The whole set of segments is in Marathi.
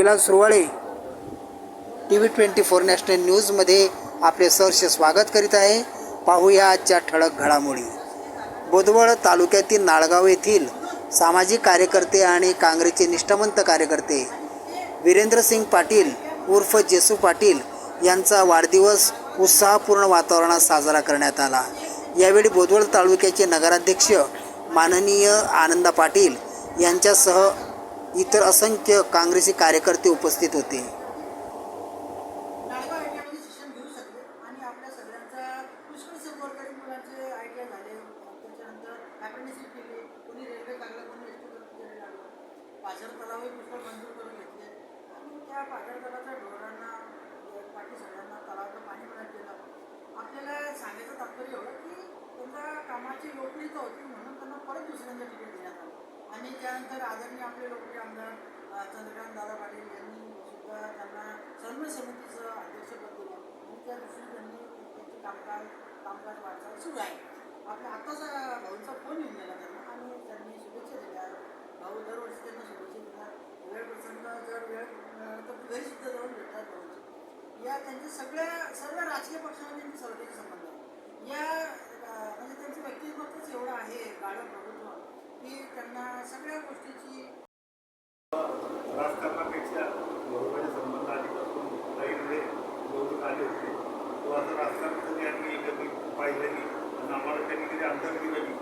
Vilas Suravale T V twenty four national न्यूजमध्ये आपले सहर्ष स्वागत करीत आहे. पाहूया आजच्या ठळक घडामोडी. बोदवळ तालुक्यातील नाळगाव येथील सामाजिक कार्यकर्ते आणि काँग्रेसचे निष्ठावंत कार्यकर्ते वीरेंद्रसिंग पाटील उर्फ जेसू पाटील यांचा वाढदिवस उत्साहपूर्ण वातावरणात साजरा करण्यात आला. यावेळी बोदवळ तालुक्याचे नगराध्यक्ष माननीय आनंदा पाटील यांच्यासह इतर असंख्य काँग्रेसी कार्यकर्ते उपस्थित होते नाळगाव याच्यामध्ये शिक्षण घेऊ शकले आणि आपल्या सगळ्यांचा पुष्कळसे गोरगरीब मुलांचे आय टी आय झाले त्याच्यानंतर अप्रेंटिसशिप केली कोणी रेल्वे लागलं कोणी एस टी केलं लागलं पाझर तलावही पुष्कळ मंजूर करून घेतले आणि त्या पाझर तलावाच्या ढोरांना बाकी सगळ्यांना तलावाचं पाणी मिळत गेलं आपल्याला सांगायचं तात्पर्य एवढं की त्यांच्या कामाची लोकप्रियता होती म्हणून त्यांना परत दुसऱ्यांदा तिकीट देण्यात आलं आणि त्यानंतर आदरणीय आपले लोकप्रिय आमदार चंद्रकांत दादा पाटील यांनी सुद्धा त्यांना सर्व समितीचं अध्यक्षपद दिलं. आणि त्या दृष्टीने त्यांनी त्यांचे कामकाज कामकाज वाटचाल सुरू आहे. आपल्या आत्ताचा भाऊंचा फोन येऊन गेला त्यांना आणि त्यांनी शुभेच्छा दिल्या. भाऊ दरवर्षी त्यांना शुभेच्छा दिल्या. वेळ प्रसंग जर वेळ मिळाला तर घरी सुद्धा जाऊन भेटतात भाऊंची. या त्यांच्या सगळ्या सर्व राजकीय पक्षांमध्ये सर्वांचे संबंध आहे या म्हणजे त्यांचं व्यक्तिमत्वच एवढं आहे गाढ प्रभू की त्यांना सगळ्या गोष्टीची राजकारणापेक्षा बरोबरचे संबंध आधीपासून काही वेळे निवडून आले होते. तो आता राजकारण कधी आम्ही कधी पाहिलं नाही आणि आम्हाला त्यांनी कधी अंतर दिलं नाही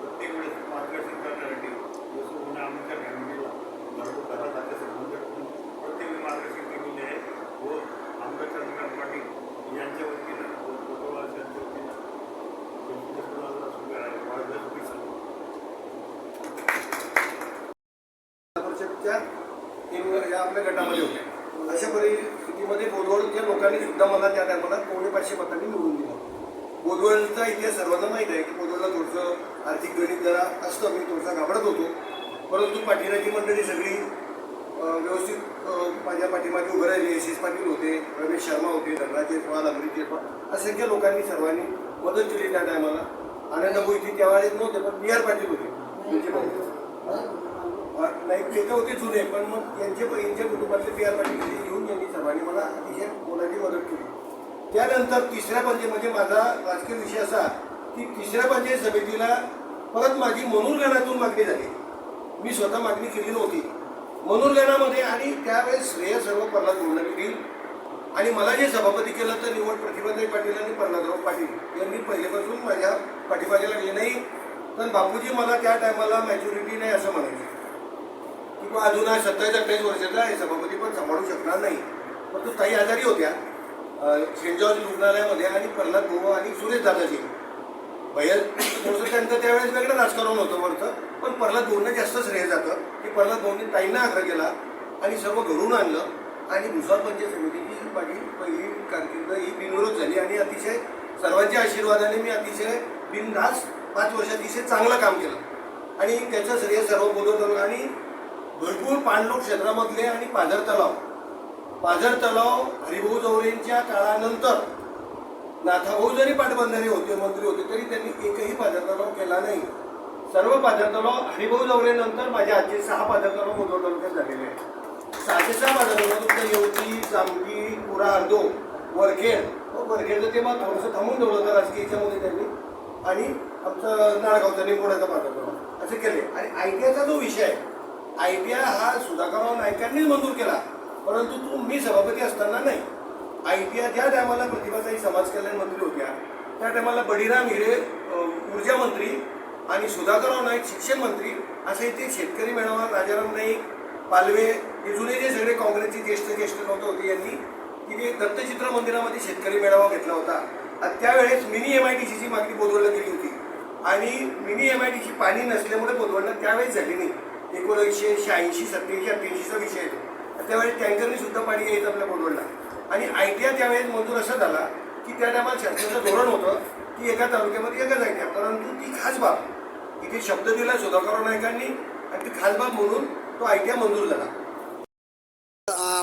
प्रत्येक वेळेस मार्गदर्शन करण्यासाठी जसं पुन्हा आमच्या फॅमिलीला भरपूर घरात आल्या संबंध प्रत्येक वेळी मार्गदर्शन केलेले आहे. व आमदार चंद्रकांत पाटील यांच्या वतीनं व फोटोवास यांच्या वतीनं व्यक्तिगत कुणाला सुद्धा आहे वाढदिवस मी सांगतो परिषदच्या तीन आपल्या गटामध्ये होत्या अशा परिस्थितीमध्ये बोदवडच्या लोकांनी सुद्धा मला त्या टायमाला पावणे पाचशे मतांनी निवडून दिलं. बोदवडचा इतिहास सर्वांना माहीत आहे की बोदवडला थोडंसं आर्थिक गणित जरा असतं. मी थोडसा घाबरत होतो. परंतु पाठीराची मंडळी सगळी व्यवस्थित माझ्या पाठीमागे उभं राहिले. एस. एस. पाटील होते रमेश शर्मा होते धनराज जयस्वाल अमृत जयस्वाल असंख्य लोकांनी सर्वांनी मदत केली त्या टायमाला आनंद मोहिती त्यावेळेस नव्हते पण बी आर पाटील होते. त्यांचे भाऊ. नाही ते तर होते जुने पण मग यांचे यांच्या कुटुंबातले पी आर पाटील येऊन यांनी सर्वांनी मला अतिशय मोलाची मदत केली. त्यानंतर तिसऱ्या पंचायत म्हणजे माझा राजकीय विषय असा की तिसऱ्या पंचायत समितीला परत माझी मनोरंजनातून मागणी झाली. मी स्वतः मागणी केली नव्हती. मनोरंजनामध्ये आणि त्यावेळेस श्रेय सर्व प्रल्हाद बोलणारी आणि मला जे सभापती केलं तर निवड प्रतिभाताई पाटील आणि प्रल्हादराव पाटील यांनी पहिल्यापासून माझ्या पाठीमागे लागले नाही. पण बापूजी मला त्या टायमाला मॅच्युरिटी नाही असं म्हणायचं. की बा अजून हा सत्तावीस अठ्ठावीस वर्षाचा आहे सभापती पण सांभाळू शकणार नाही. परंतु ताई आजारी होत्या. सेंट जॉर्ज रुग्णालयामध्ये आणि प्रल्हाद गोवा आणि सुरेश दादाजी. भैया थोडंसं त्यांचं त्यावेळेस वेगळं राजकारण होतं वरचं पण प्रल्हाद भाऊंना जास्त श्रेय जातं. की प्रल्हाद भाऊंनी ताईंना आग्रह केला आणि सर्व घरून आणलं. आणि भुसार पंचायत समितीची माझी पहिली कारकीर्द ही बिनविरोध झाली. आणि अतिशय सर्वांच्या आशीर्वादाने मी अतिशय बिनधास पाच वर्ष अतिशय चांगलं काम केलं. आणि त्याचं श्रेय सर्व बोलवत आणि भरपूर पाणलोट क्षेत्रामधले आणि पाझर तलाव. पाझर तलाव हरिभाऊ चौरेंच्या काळानंतर नाथाभाऊ जरी पाटबंधारे होते मंत्री होते तरी त्यांनी एकही पाझर तलाव केला नाही. सर्व पाझर तलाव हरिभाऊ चौरेनंतर माझ्या आजचे सहा पाझर तलाव मोठ्या तालुक्यात झालेले आहेत. सहाशे सहा पाझर तलाव तुमचं येवती जांभी पुरा अर्धो वरखेड हो, वरखेडचं ते मग थोडंसं थांबून ठेवलं होतं राजकीय याच्यामध्ये त्यांनी. आणि आमचं नाळगावचा निंबोड्याचा पाझर तलाव असे केले. आणि आय टी आयचा जो विषय आहे आय टी आय हा सुधाकरराव नायकांनी मंजूर केला. परंतु तो मी सभापती असताना नाही. आय टी आय ज्या टायमाला प्रतिभाताई समाज कल्याण मंत्री होत्या त्या टायमाला बडीराम हिरे ऊर्जा मंत्री आणि सुधाकरराव नाईक शिक्षण मंत्री असे ते शेतकरी मेळावा राजाराम नाईक पालवे हे जुने जे सगळे काँग्रेसचे ज्येष्ठ ज्येष्ठ नव्हते होते यांनी तिथे दत्तचित्र मंदिरामध्ये शेतकरी मेळावा घेतला होता. आणि त्यावेळेस मिनी एम आय डी सीची मागणी बोलवण्यात गेली होती. आणि mini M I D C पाणी नसल्यामुळे बोलवणं त्यावेळेस झाली नाही. एकोणीसशे शहाऐंशी सत्याऐंशी अठ्ठ्याऐंशीचा विषय येतो त्यावेळेस टँकरने सुद्धा पाणी यायचं आपल्या बोलवडला आणि आय त्यावेळेस मंजूर असा झाला की त्या टायमाला शासनाचं धोरण होतं की एका तालुक्यामध्ये एकच आय परंतु ती खास बाब इथे शब्द दिला सुधाकरराव नायकांनी आणि ती खास बाब म्हणून तो आय मंजूर झाला.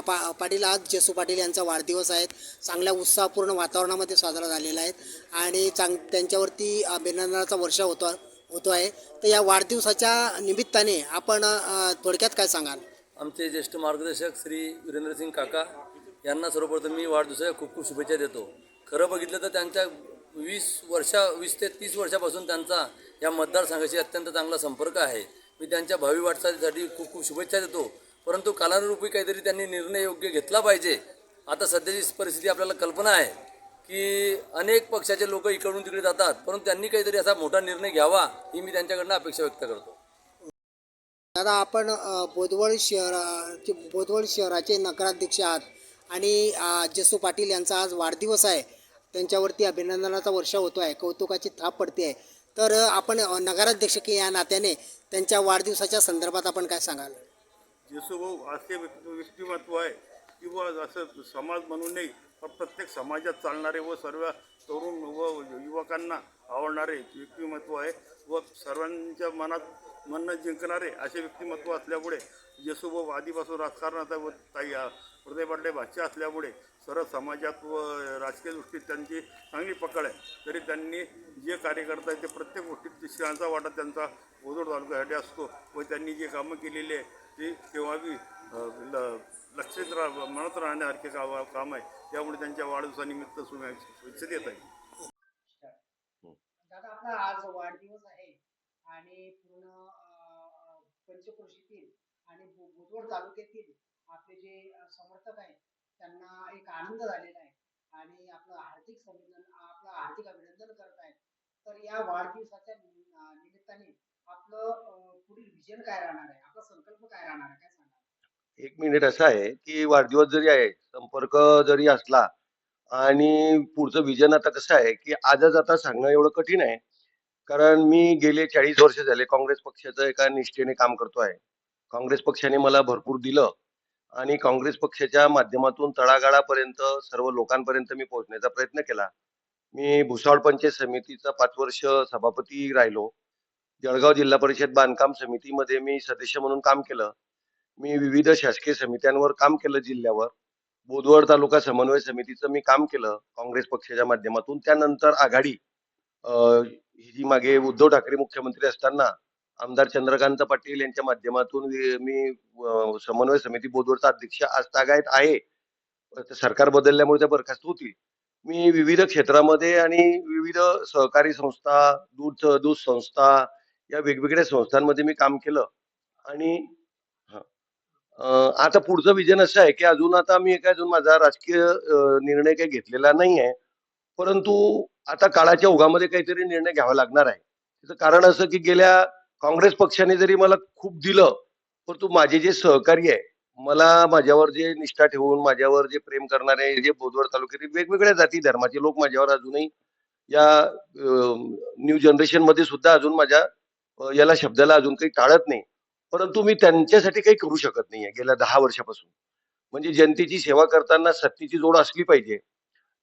पा पाटील आज जेसू पाटील यांचा वाढदिवस आहे चांगल्या उत्साहपूर्ण वातावरणामध्ये साजरा झालेला आहे. आणि चांग त्यांच्यावरती अभिनंदनाचा वर्षा होतो. होतो आहे. तर या वाढदिवसाच्या निमित्ताने आपण थोडक्यात काय सांगाल? आमचे ज्येष्ठ मार्गदर्शक श्री वीरेंद्रसिंग काका यांना सर्वप्रथम मी वाढदिवसाच्या खूप खूप शुभेच्छा देतो. खरं बघितलं तर त्यांच्या वीस वर्षा वीस ते तीस वर्षापासून त्यांचा या मतदारसंघाशी अत्यंत चांगला संपर्क आहे. मी त्यांच्या भावी वाटचालीसाठी खूप खूप शुभेच्छा देतो. परंतु कालानुरूपी काहीतरी त्यांनी निर्णय योग्य घेतला पाहिजे. आता सध्याची परिस्थिती आपल्याला कल्पना आहे. की अनेक पक्षाचे लोक इकडून तिकडे जातात परंतु त्यांनी काहीतरी असा मोठा निर्णय घ्यावा ही मी त्यांच्याकडनं अपेक्षा व्यक्त करतो. दादा आपण बोदवड शहराचे बोदवड शहराचे नगराध्यक्ष आहात आणि जसू पाटील यांचा आज वाढदिवस आहे. त्यांच्यावरती अभिनंदनाचा वर्षा होतो आहे कौतुकाची थाप पडते आहे तर आपण नगराध्यक्ष की या नात्याने त्यांच्या वाढदिवसाच्या संदर्भात आपण काय सांगाल? येसुभाऊ असे व्यक्ति व्यक्तिमत्व आहे. किंवा असं समाज म्हणून नाही प्रत्येक समाजात चालणारे व सर्व तरुण व युवकांना आवडणारे व्यक्तिमत्व आहे व सर्वांच्या मनात मन जिंकणारे असे व्यक्तिमत्व असल्यामुळे येसुभाऊ आधीपासून राजकारणात व ताई हृदय पाटले भाष्य असल्यामुळे सर्व समाजात व राजकीय दृष्टीत त्यांची चांगली पकड आहे. तरी त्यांनी जे कार्य करतायत ते प्रत्येक गोष्टीत शिळांचा वाटा त्यांचा ओझोड तालुक्यासाठी असतो व त्यांनी जे कामं केलेली आहे ते केव्हा ल- लक्षात राह म्हणत राहण्यासारखे का काम आहे. त्यामुळे त्यांच्या वाढदिवसानिमित्त सुना शुभेच्छा देत आहे. दादा आपला आज वाढदिवस आहे आणि पूर्ण पंचक्रोशीतील आणि बुधवड तालुक्यातील आपले जे समर्थक आहेत त्यांना एक आनंद झालेला आहे. आणि आपलं हार्दिक संविधान आपलं हार्दिक अभिनंदन करत आहेत. तर या वाढदिवसाच्या निमित्ताने आपलं पुढील विजन काय राहणार आहे? आपला संकल्प काय राहणार आहे? काय सांगा एक मिनिट असं आहे की वाढदिवस जरी आहे संपर्क जरी असला आणि पुढचं विजन आता कसं आहे की आजच आता सांगणं एवढं कठीण आहे. कारण मी गेले चाळीस वर्ष झाले काँग्रेस पक्षाचं एका निष्ठेने काम करतो आहे. काँग्रेस पक्षाने मला भरपूर दिलं आणि काँग्रेस पक्षाच्या माध्यमातून तळागाळापर्यंत सर्व लोकांपर्यंत मी पोहोचण्याचा प्रयत्न केला. मी भुसावळ पंचायत समितीचा पाच वर्ष सभापती राहिलो. जळगाव जिल्हा परिषद बांधकाम समितीमध्ये मी सदस्य म्हणून काम केलं. मी विविध शासकीय समित्यांवर काम केलं जिल्ह्यावर. बोदवड तालुका समन्वय समितीचं मी काम केलं काँग्रेस पक्षाच्या माध्यमातून. त्यानंतर आघाडी ही जी मागे उद्धव ठाकरे मुख्यमंत्री असताना आमदार चंद्रकांत पाटील यांच्या माध्यमातून मी समन्वय समिती बोदवडचा अध्यक्ष आज तागायत आहे. तर सरकार बदलल्यामुळे त्या बरखास्त होतील. मी विविध क्षेत्रामध्ये आणि विविध सहकारी संस्था दूध दूध संस्था या वेगवेगळ्या संस्थांमध्ये मी काम केलं. आणि आता पुढचं विजन असं आहे की अजून आता मी काय अजून माझा राजकीय निर्णय काही घेतलेला नाही आहे. परंतु आता काळाच्या ओघामध्ये काहीतरी निर्णय घ्यावा लागणार आहे. त्याचं कारण असं की गेल्या काँग्रेस पक्षाने जरी मला खूप दिलं परंतु माझे जे सहकारी आहे मला माझ्यावर जे निष्ठा ठेवून माझ्यावर जे प्रेम करणारे जे बोदवड तालुक्यातील वेगवेगळ्या जाती धर्माचे लोक माझ्यावर अजूनही या न्यू जनरेशनमध्ये सुद्धा अजून माझ्या याला शब्दाला अजून काही टाळत नाही. परंतु मी त्यांच्यासाठी काही करू शकत नाहीये गेल्या दहा वर्षापासून. म्हणजे जनतेची सेवा करताना सत्तेची जोड असली पाहिजे.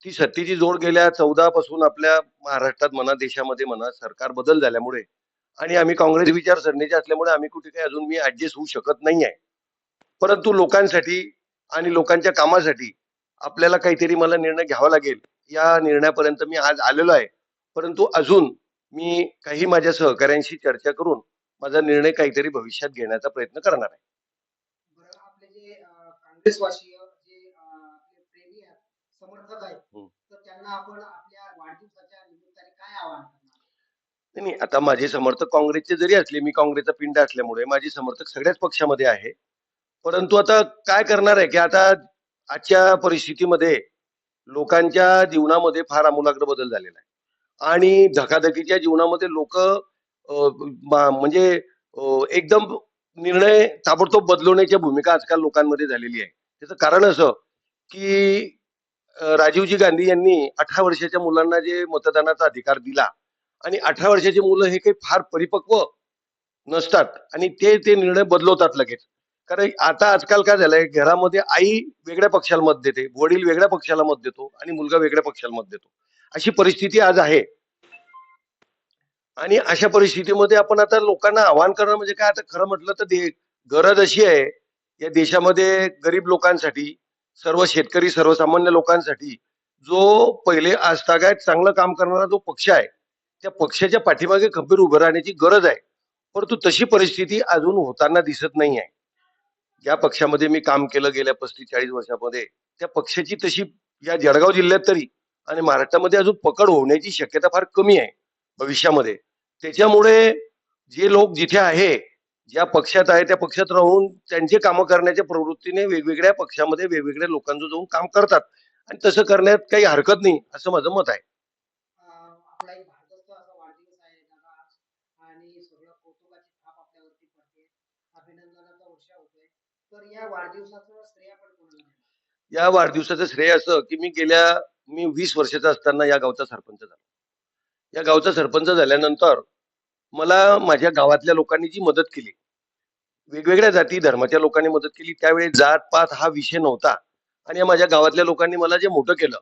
ती सत्तेची जोड गेल्या चौदा पासून आपल्या महाराष्ट्रात म्हणा देशामध्ये म्हणा सरकार बदल झाल्यामुळे आणि आम्ही काँग्रेस विचारसरणीचे असल्यामुळे आम्ही कुठे काही अजून मी ऍडजस्ट होऊ शकत नाही आहे परंतु लोकांसाठी आणि लोकांच्या कामासाठी आपल्याला काहीतरी मला निर्णय घ्यावा लागेल. या निर्णयापर्यंत मी आज आलेलो आहे. परंतु अजून मी काही माझ्या सहकाऱ्यांशी चर्चा करून माझा निर्णय काहीतरी भविष्यात घेण्याचा प्रयत्न करणार आहे. नाही, आता माझे समर्थक काँग्रेसचे जरी असले मी काँग्रेसचा पिंड असल्यामुळे माझे समर्थक सगळ्याच पक्षामध्ये आहे. परंतु आता काय करणार आहे की आता आजच्या परिस्थितीमध्ये लोकांच्या जीवनामध्ये फार आमूलाग्र बदल झालेला आहे. आणि धकाधकीच्या जीवनामध्ये लोक म्हणजे एकदम निर्णय ताबडतोब बदलवण्याच्या भूमिका आजकाल लोकांमध्ये झालेली आहे. त्याचं कारण असं की राजीवजी गांधी यांनी अठरा वर्षाच्या मुलांना जे मतदानाचा अधिकार दिला आणि अठरा वर्षाची मुलं हे काही फार परिपक्व नसतात आणि ते ते निर्णय बदलवतात लगेच. कारण आता आजकाल काय झालंय घरामध्ये आई वेगळ्या पक्षाला मत देते वडील वेगळ्या पक्षाला मत देतो आणि मुलगा वेगळ्या पक्षाला मत देतो. अशी परिस्थिती आज आहे. आणि अशा परिस्थितीमध्ये आपण आता लोकांना आवाहन करणं म्हणजे काय? आता खरं म्हटलं तर गरज अशी आहे या देशामध्ये गरीब लोकांसाठी सर्व शेतकरी सर्वसामान्य लोकांसाठी जो पहिले आजतागायत चांगलं काम करणारा जो पक्ष आहे त्या पक्षाच्या पाठीमागे खंबीर उभं राहण्याची गरज आहे. परंतु तशी परिस्थिती अजून होताना दिसत नाही आहे. ज्या पक्षामध्ये मी काम केलं गेल्या पस्तीस चाळीस वर्षामध्ये. त्या पक्षाची तशी या जळगाव जिल्ह्यात तरी आणि महाराष्ट्रामध्ये अजून पकड होण्याची शक्यता फार कमी आहे भविष्यामध्ये. त्याच्यामुळे जे लोक जिथे आहे ज्या पक्षात आहे त्या पक्षात राहून त्यांचे कामं करण्याच्या प्रवृत्तीने वेगवेगळ्या पक्षामध्ये वेगवेगळ्या लोकांचं जाऊन काम करतात. आणि तसं करण्यात काही हरकत नाही असं माझं मत आहे? या वाढदिवसाचं श्रेय असं की मी गेल्या मी वीस वर्षाचा असताना या गावचा सरपंच झालो. या गावचा सरपंच झाल्यानंतर मला माझ्या गावातल्या लोकांनी जी मदत केली वेगवेगळ्या जाती धर्माच्या लोकांनी मदत केली त्यावेळी जात पात हा विषय नव्हता. आणि या माझ्या गावातल्या लोकांनी मला जे मोठं केलं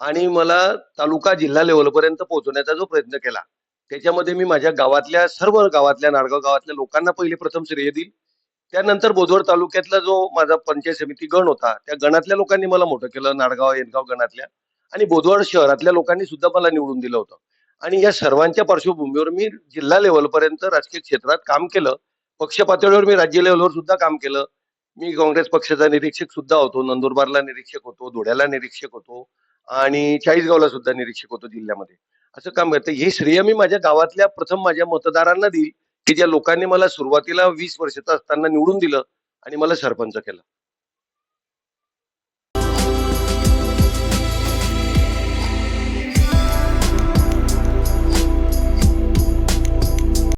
आणि मला तालुका जिल्हा लेवलपर्यंत पोहोचवण्याचा जो प्रयत्न केला त्याच्यामध्ये मी माझ्या गावातल्या सर्व गावातल्या नाडगाव गावातल्या लोकांना पहिले प्रथम श्रेय देईल. त्यानंतर बोधवड तालुक्यातला जो माझा पंचायत समिती गण होता त्या गणातल्या लोकांनी मला मोठं केलं नाडगाव येनगाव गणातल्या. आणि बोदवड शहरातल्या लोकांनी सुद्धा मला निवडून दिलं होतं. आणि या सर्वांच्या पार्श्वभूमीवर मी जिल्हा लेवलपर्यंत राजकीय क्षेत्रात काम केलं. पक्ष पातळीवर मी राज्य लेवलवर सुद्धा काम केलं. मी काँग्रेस पक्षाचा निरीक्षक सुद्धा होतो नंदुरबारला निरीक्षक होतो धुळ्याला निरीक्षक होतो आणि चाळीसगावला सुद्धा निरीक्षक होतो जिल्ह्यामध्ये. असं काम करतं. हे श्रेय मी माझ्या गावातल्या प्रथम माझ्या मतदारांना देईल की ज्या लोकांनी मला सुरुवातीला वीस वर्षाचा असताना निवडून दिलं आणि मला सरपंच केलं.